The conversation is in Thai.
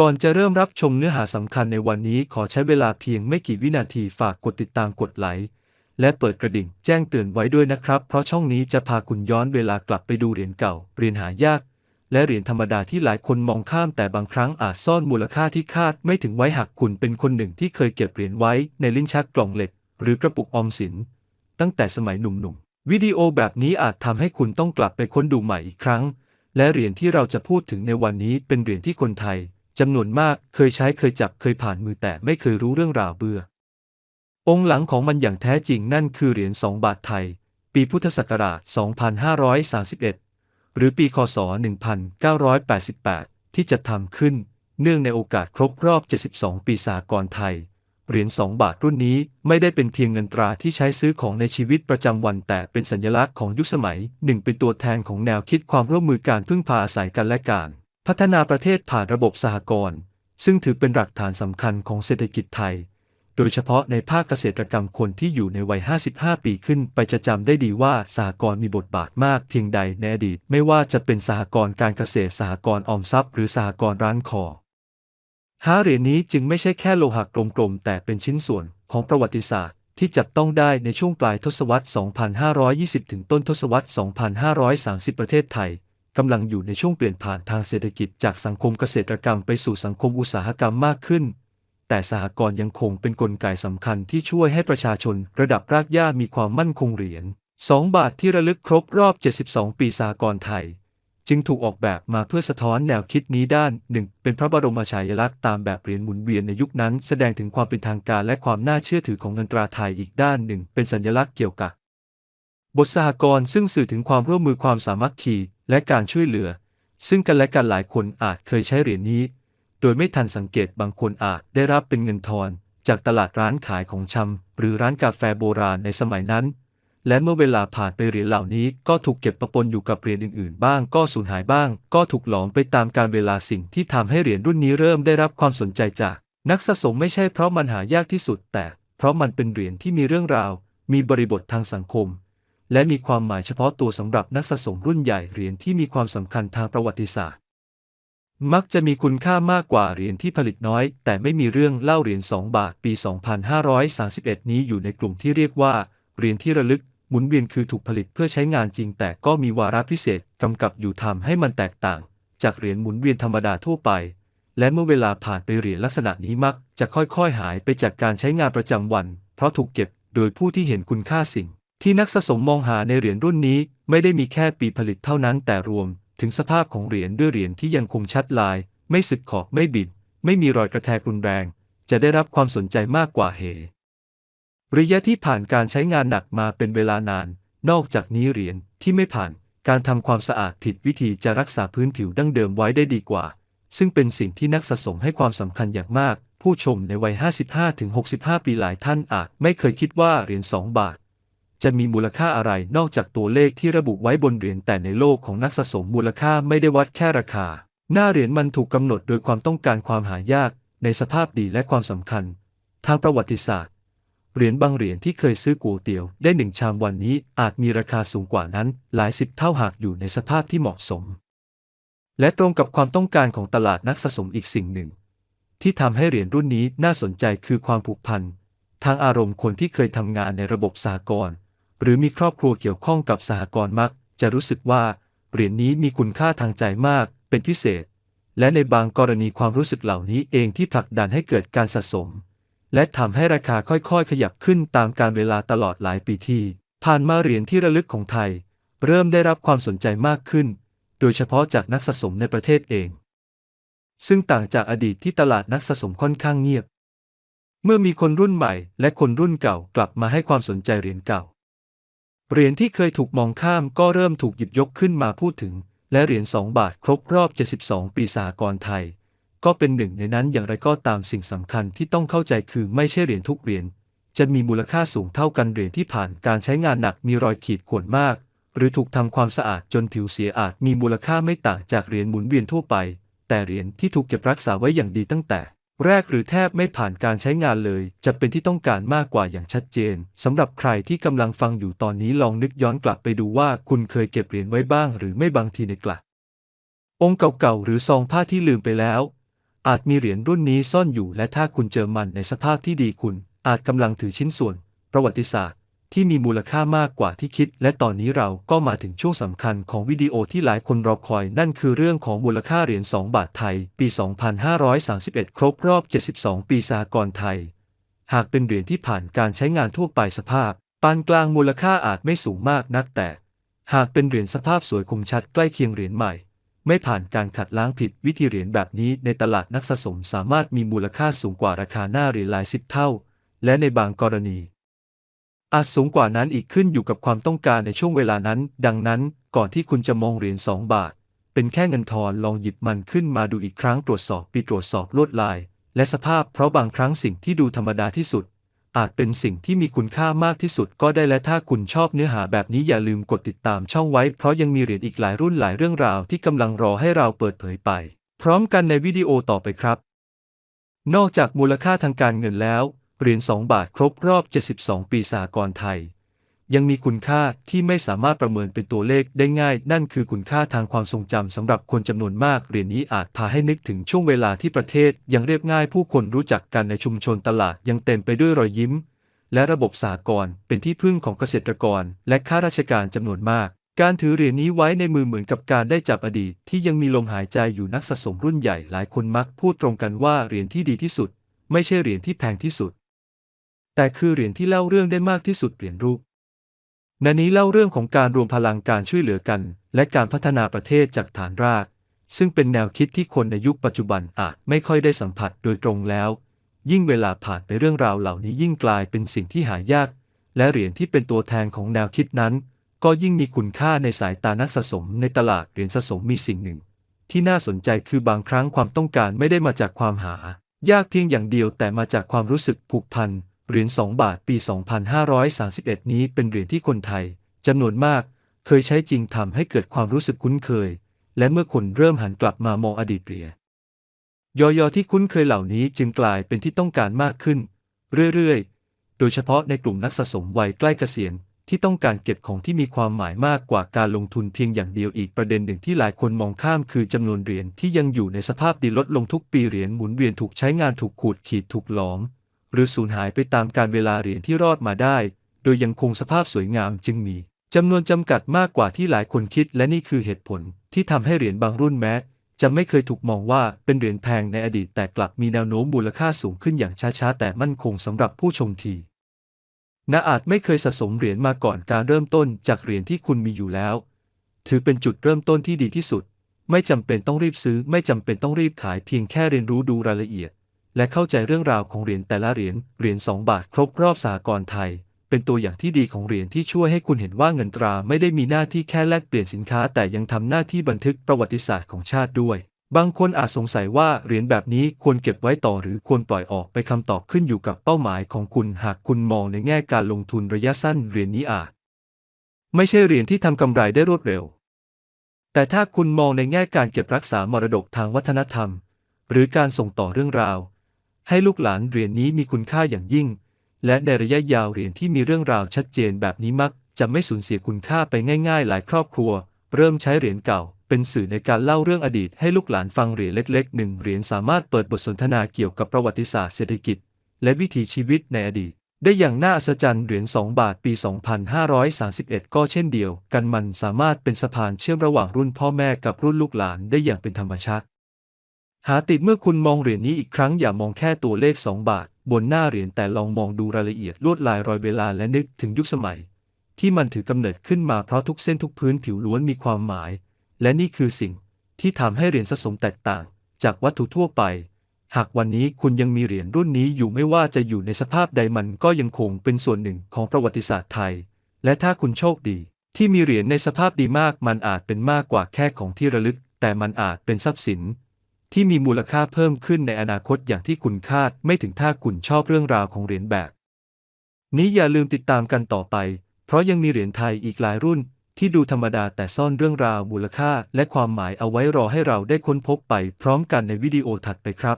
ก่อนจะเริ่มรับชมเนื้อหาสำคัญในวันนี้ขอใช้เวลาเพียงไม่กี่วินาทีฝากกดติดตามกดไลค์และเปิดกระดิ่งแจ้งเตือนไว้ด้วยนะครับ เพราะช่องนี้จะพาคุณย้อนเวลากลับไปดูเหรียญเก่าเหรียญหายาก และเหรียญธรรมดาที่หลายคนมองข้ามแต่บางครั้งอาจซ่อนมูลค่าที่คาดไม่ถึงไว้หากคุณเป็นคนหนึ่งที่เคยเก็บเหรียญไว้ในลิ้นชักกล่องเหล็ก หรือกระปุกออมสิน ตั้งแต่สมัยหนุ่มๆวิดีโอแบบนี้อาจทำให้คุณต้องกลับไปค้นดูใหม่อีกครั้ง และเหรียญที่เราจะพูดถึงในวันนี้เป็นเหรียญที่คนไทย จำนวนมากเคยใช้เคยจับเคยผ่านมือแต่ไม่เคยรู้เรื่องราวเบื่อ องค์หลังของมันอย่างแท้จริงนั่นคือเหรียญ2บาทไทย ปีพุทธศักราช 2531 หรือปีคศ 1988 ที่จะทำขึ้น เนื่องในโอกาสครบรอบ 72 ปีสากลไทย เหรียญ2บาทรุ่นนี้ไม่ได้เป็นเพียงเงินตราที่ใช้ซื้อของในชีวิตประจำวัน แต่เป็นสัญลักษณ์ของยุคสมัยหนึ่งเป็นตัวแทนของแนวคิดความร่วมมือการพึ่งพาอาศัยกันและการ พัฒนาประเทศผ่านระบบสหกรณ์ซึ่งถือเป็นหลักฐานสำคัญของเศรษฐกิจไทย โดยเฉพาะในภาคเกษตรกรรมคนที่อยู่ในวัย 55 ปีขึ้น ไปจะจำได้ดีว่าสหกรณ์มีบทบาทมากเพียงใดในอดีต ไม่ว่าจะเป็นสหกรณ์การเกษตรสหกรณ์ออมทรัพย์ หรือสหกรณ์ร้านคอห้าเหรียญนี้จึงไม่ใช่แค่โลหะกลมๆ แต่เป็นชิ้นส่วนของประวัติศาสตร์ ที่จับต้องได้ในช่วงปลายทศวรรษ 2520 ถึงต้นทศวรรษ 2530 ประเทศไทย กำลังอยู่ในช่วงเปลี่ยนผ่านทางเศรษฐกิจจากสังคมเกษตรกรรมไปสู่สังคมอุตสาหกรรมมากขึ้น แต่สหกรณ์ยังคงเป็นนกลไกสำคัญที่ช่วยให้ประชาชนระดับรากหญ้ามีความมั่นคงเหรียญ2บาทที่ระลึกครบรอบ 72 ปีสหกรณ์ไทย จึงถูกออกแบบมาเพื่อสะท้อนแนวคิดนี้ด้านหนึ่งเป็นพระบรมฉายาลักษณ์ตามแบบเหรียญหมุนเวียนในยุคนั้น แสดงถึงความเป็นทางการและความน่าเชื่อถือของเงินตราไทยอีกด้านหนึ่ง เป็นสัญลักษณ์เกี่ยวกับบทสหกรณ์ซึ่งสื่อถึงความร่วมมือความสามัคคี และการช่วยเหลือ ซึ่งกันและกันหลายคนอาจเคยใช้เหรียญนี้ โดยไม่ทันสังเกตบางคนอาจได้รับเป็นเงินทอน จากตลาดร้านขายของชำหรือร้านกาแฟโบราณในสมัยนั้น และเมื่อเวลาผ่านไปเหรียญเหล่านี้ก็ถูกเก็บประปนอยู่กับเหรียญอื่นๆ บ้างก็สูญหายบ้าง ก็ถูกหลอมไปตามการเวลาสิ่งที่ทำให้เหรียญรุ่นนี้เริ่มได้รับความสนใจจาก นักสะสมไม่ใช่เพราะมันหายากที่สุด แต่ เพราะมันเป็นเหรียญที่มีเรื่องราว มีบริบททางสังคม และมีความหมายเฉพาะตัวสำหรับนักสะสมรุ่นใหญ่เหรียญที่มีความสำคัญทางประวัติศาสตร์ มักจะมีคุณค่ามากกว่าเหรียญที่ผลิตน้อย แต่ไม่มีเรื่องเล่าเหรียญ2บาทปี 2531 นี้อยู่ในกลุ่มที่เรียกว่าเหรียญที่ระลึกหมุนเวียนคือถูกผลิตเพื่อใช้งานจริง แต่ก็มีวาระพิเศษกำกับอยู่ทำให้มันแตกต่าง จากเหรียญหมุนเวียนธรรมดาทั่วไป และเมื่อเวลาผ่านไปเหรียญลักษณะนี้มัก จะค่อยๆหายไปจากการใช้งานประจำวัน เพราะถูกเก็บโดยผู้ที่เห็นคุณค่าสิ่ง ที่นักสะสมมองหาในเหรียญรุ่นนี้ไม่ได้มีแค่ปีผลิตเท่านั้นแต่รวม ถึงสภาพของเหรียญด้วยเหรียญที่ยังคงชัดลาย ไม่สึกขอบไม่บิด ไม่มีรอยกระแทกรุนแรง จะได้รับความสนใจมากกว่าเหระยะที่ผ่านการใช้งานหนักมาเป็นเวลานาน นอกจากนี้เหรียญที่ไม่ผ่าน การทำความสะอาดผิดวิธีจะรักษาพื้นผิวดั้งเดิมไว้ได้ดีกว่า ซึ่งเป็นสิ่งที่นักสะสมให้ความสำคัญอย่างมาก ผู้ชมในวัย 55-65 ปีหลายท่านอาจไม่เคยคิดว่าเหรียญ2บาท จะมีมูลค่าอะไรนอกจากตัวเลขที่ระบุไว้บนเหรียญแต่ในโลกของนักสะสมมูลค่าไม่ได้วัดแค่ราคา หน้าเหรียญมันถูกกำหนดโดยความต้องการความหายาก ในสภาพดีและความสำคัญ ทางประวัติศาสตร์ เหรียญบางเหรียญที่เคยซื้อก๋วยเตี๋ยวได้หนึ่งชามวันนี้อาจมีราคาสูงกว่านั้น หลายสิบเท่าหากอยู่ในสภาพที่เหมาะสม และตรงกับความต้องการของตลาดนักสะสมอีกสิ่งหนึ่ง ที่ทำให้เหรียญรุ่นนี้น่าสนใจคือความผูกพันทางอารมณ์คนที่เคยทำงานในระบบสหกรณ์ หรือมีครอบครัวเกี่ยวข้องกับสหกรณ์มัก จะรู้สึกว่าเหรียญนี้มีคุณค่าทางใจมากเป็นพิเศษ และในบางกรณีความรู้สึกเหล่านี้เองที่ผลักดันให้เกิดการสะสม และทำให้ราคาค่อยๆ ขยับขึ้นตามการเวลาตลอดหลายปีที่ผ่านมาเหรียญที่ระลึกของไทย เริ่มได้รับความสนใจมากขึ้น โดยเฉพาะจากนักสะสมในประเทศเอง ซึ่งต่างจากอดีตที่ตลาดนักสะสมค่อนข้างเงียบ เมื่อมีคนรุ่นใหม่ และคนรุ่นเก่ากลับมาให้ความสนใจเหรียญเก่า เหรียญที่เคยถูกมองข้ามก็เริ่มถูกหยิบยกขึ้นมาพูดถึง และเหรียญ 2 บาทครบรอบ 72 ปีสหกรณไทย ก็เป็นหนึ่งในนั้นอย่างไรก็ตามสิ่งสำคัญที่ต้องเข้าใจคือไม่ใช่เหรียญทุกเหรียญจะมีมูลค่าสูงเท่ากันเหรียญที่ผ่านการใช้งานหนักมีรอยขีดข่วนมาก หรือถูกทำความสะอาดจนผิวเสียอาจมีมูลค่าไม่ต่างจากเหรียญหมุนเวียนทั่วไป แต่เหรียญที่ถูกเก็บรักษาไว้อย่างดีตั้งแต่ แรกหรือแทบไม่ผ่านการใช้งานเลย จะเป็นที่ต้องการมากกว่าอย่างชัดเจนสำหรับใครที่กำลังฟังอยู่ตอนนี้ลองนึกย้อนกลับไปดูว่าคุณเคยเก็บเหรียญไว้บ้างหรือไม่บางทีในกลับองค์เก่าๆหรือซองผ้าที่ลืมไปแล้ว อาจมีเหรียญรุ่นนี้ซ่อนอยู่และถ้าคุณเจอมันในสภาพที่ดีคุณ อาจกำลังถือชิ้นส่วน ประวัติศาสตร์ ที่มีมูลค่ามากกว่าที่คิด และตอนนี้เราก็มาถึงช่วงสำคัญของวิดีโอที่หลายคนรอคอยนั่นคือเรื่องของมูลค่าเหรียญ 2 บาทไทย ปี 2531 ครบรอบ 72 ปีสากลไทย หากเป็นเหรียญที่ผ่านการใช้งานทั่วไปสภาพ ปานกลางมูลค่าอาจไม่สูงมากนักแต่ หากเป็นเหรียญสภาพสวยคมชัดใกล้เคียงเหรียญใหม่ ไม่ผ่านการขัดล้างผิดวิธีเหรียญแบบนี้ในตลาดนักสะสมสามารถมีมูลค่าสูงกว่าราคาหน้าเหรียญหลายสิบเท่า และในบางกรณี อาจสูงกว่านั้นอีกขึ้นอยู่กับความต้องการในช่วงเวลานั้น ดังนั้น ก่อนที่คุณจะมองเหรียญ2บาท เป็นแค่เงินทอนลองหยิบมันขึ้นมาดูอีกครั้งตรวจสอบปีตรวจสอบลวดลาย และสภาพเพราะบางครั้งสิ่งที่ดูธรรมดาที่สุด อาจเป็นสิ่งที่มีคุณค่ามากที่สุดก็ได้และถ้าคุณชอบเนื้อหาแบบนี้อย่าลืมกดติดตามช่องไว้ เพราะยังมีเหรียญอีกหลายรุ่นหลายเรื่องราวที่กำลังรอให้เราเปิดเผยไป พร้อมกันในวิดีโอต่อไปครับ นอกจากมูลค่าทางการเงินแล้ว เหรียญ2บาทครบรอบ 72 ปีสากลไทย ยังมีคุณค่าที่ไม่สามารถประเมินเป็นตัวเลขได้ง่าย นั่นคือคุณค่าทางความทรงจำสำหรับคนจำนวนมากเหรียญนี้อาจพาให้นึกถึงช่วงเวลาที่ประเทศยังเรียบง่ายผู้คนรู้จักกันในชุมชนตลาดยังเต็มไปด้วยรอยยิ้ม และระบบสากลเป็นที่พึ่งของเกษตรกร และข้าราชการจำนวนมาก การถือเหรียญนี้ไว้ในมือเหมือนกับการได้จับอดีตที่ยังมีลมหายใจอยู่นักสะสมรุ่นใหญ่หลายคนมักพูดตรงกันว่าเหรียญที่ดีที่สุด ไม่ใช่เหรียญที่แพงที่สุด แต่คือเหรียญที่เล่าเรื่องได้มากที่สุดเหรียญรูปในนี้เล่าเรื่องของการรวมพลังการช่วยเหลือกัน และการพัฒนาประเทศจากฐานราก ซึ่งเป็นแนวคิดที่คนในยุคปัจจุบันอาจไม่ค่อยได้สัมผัสโดยตรงแล้ว ยิ่งเวลาผ่านไปเรื่องราวเหล่านี้ยิ่งกลายเป็นสิ่งที่หายาก และเหรียญที่เป็นตัวแทนของแนวคิดนั้น ก็ยิ่งมีคุณค่าในสายตานักสะสม ในตลาดเหรียญสะสมมีสิ่งหนึ่ง ที่น่าสนใจคือบางครั้งความต้องการไม่ได้มาจากความหา ยากเพียงอย่างเดียวแต่มาจากความรู้สึกผูกพัน เหรียญ2บาทปี 2531 นี้เป็นเหรียญที่คนไทยจำนวนมาก เคยใช้จริงทำให้เกิดความรู้สึกคุ้นเคย และเมื่อคนเริ่มหันกลับมามองอดีตเหรียญยอยอที่คุ้นเคยเหล่านี้จึงกลายเป็นที่ต้องการมากขึ้น เรื่อยๆ โดยเฉพาะในกลุ่มนักสะสมวัยใกล้เกษียณที่ต้องการเก็บของที่มีความหมายมากกว่าการลงทุนเพียงอย่างเดียวอีกประเด็นหนึ่งที่หลายคนมองข้ามคือจำนวนเหรียญที่ยังอยู่ในสภาพดีลดลงทุกปีเหรียญหมุนเวียนถูกใช้งานถูกขูดขีดถูกหลอม หรือสูญหายไปตามการเวลาเหรียญที่รอดมาได้ โดยยังคงสภาพสวยงามจึงมีจำนวนจำกัดมากกว่าที่หลายคนคิด และนี่คือเหตุผลที่ทำให้เหรียญบางรุ่นแม้จะไม่เคยถูกมองว่าเป็นเหรียญแพงในอดีตแต่กลับมีแนวโน้มมูลค่าสูงขึ้นอย่างช้าๆแต่มั่นคงสำหรับผู้ชมทีนาอาจไม่เคยสะสมเหรียญมาก่อนการเริ่มต้นจากเหรียญที่คุณมีอยู่แล้ว ถือเป็นจุดเริ่มต้นที่ดีที่สุด ไม่จำเป็นต้องรีบซื้อ ไม่จำเป็นต้องรีบขายเพียงแค่เรียนรู้ดูรายละเอียด และเข้าใจเรื่องราวของเหรียญแต่ละเหรียญเหรียญ2บาทครบรอบสากลไทย เป็นตัวอย่างที่ดีของเหรียญที่ช่วยให้คุณเห็นว่าเงินตราไม่ได้มีหน้าที่แค่แลกเปลี่ยนสินค้า แต่ยังทำหน้าที่บันทึกประวัติศาสตร์ของชาติด้วย บางคนอาจสงสัยว่าเหรียญแบบนี้ควรเก็บไว้ต่อหรือควรปล่อยออกไปคำตอบขึ้นอยู่กับเป้าหมายของคุณหากคุณมองในแง่การลงทุนระยะสั้นเหรียญนี้อาจ ไม่ใช่เหรียญที่ทำกำไรได้รวดเร็ว แต่ถ้าคุณมองในแง่การเก็บรักษามรดกทางวัฒนธรรม หรือการส่งต่อเรื่องราว ให้ลูกหลานเหรียญนี้มีคุณค่าอย่างยิ่ง และในระยะยาวเหรียญที่มีเรื่องราวชัดเจนแบบนี้มัก จะไม่สูญเสียคุณค่าไปง่าย ๆ หลายครอบครัว เริ่มใช้เหรียญเก่า เป็นสื่อในการเล่าเรื่องอดีตให้ลูกหลานฟังเหรียญเล็กๆหนึ่งเหรียญสามารถเปิดบทสนทนาเกี่ยวกับประวัติศาสตร์เศรษฐกิจ และวิถีชีวิตในอดีต ได้อย่างน่าอัศจรรย์เหรียญ2บาทปี 2531 ก็เช่นเดียว กันมันสามารถเป็นสะพานเชื่อมระหว่างรุ่นพ่อแม่กับรุ่นลูกหลานได้อย่างเป็นธรรมชาติ หาติดเมื่อคุณมองเหรียญนี้อีกครั้งอย่ามองแค่ตัวเลข 2 บาท บนหน้าเหรียญแต่ลองมองดูรายละเอียดลวดลายรอยเวลาและนึกถึงยุคสมัย ที่มันถือกำเนิดขึ้นมาเพราะทุกเส้นทุกพื้นผิวล้วนมีความหมาย และนี่คือสิ่งที่ทำให้เหรียญสะสมแตกต่าง จากวัตถุทั่วไป หากวันนี้คุณยังมีเหรียญรุ่นนี้อยู่ไม่ว่าจะอยู่ในสภาพใดมันก็ยังคงเป็นส่วนหนึ่งของประวัติศาสตร์ไทย และถ้าคุณโชคดี ที่มีเหรียญในสภาพดีมาก มันอาจเป็นมากกว่าแค่ของที่ระลึก แต่มันอาจเป็นทรัพย์สิน ที่มีมูลค่าเพิ่มขึ้นในอนาคตอย่างที่คุณคาดไม่ถึงถ้าคุณชอบเรื่องราวของเหรียญแบบ นี้อย่าลืมติดตามกันต่อไป เพราะยังมีเหรียญไทยอีกหลายรุ่น ที่ดูธรรมดาแต่ซ่อนเรื่องราวมูลค่าและความหมายเอาไว้รอให้เราได้ค้นพบไปพร้อมกันในวิดีโอถัดไปครับ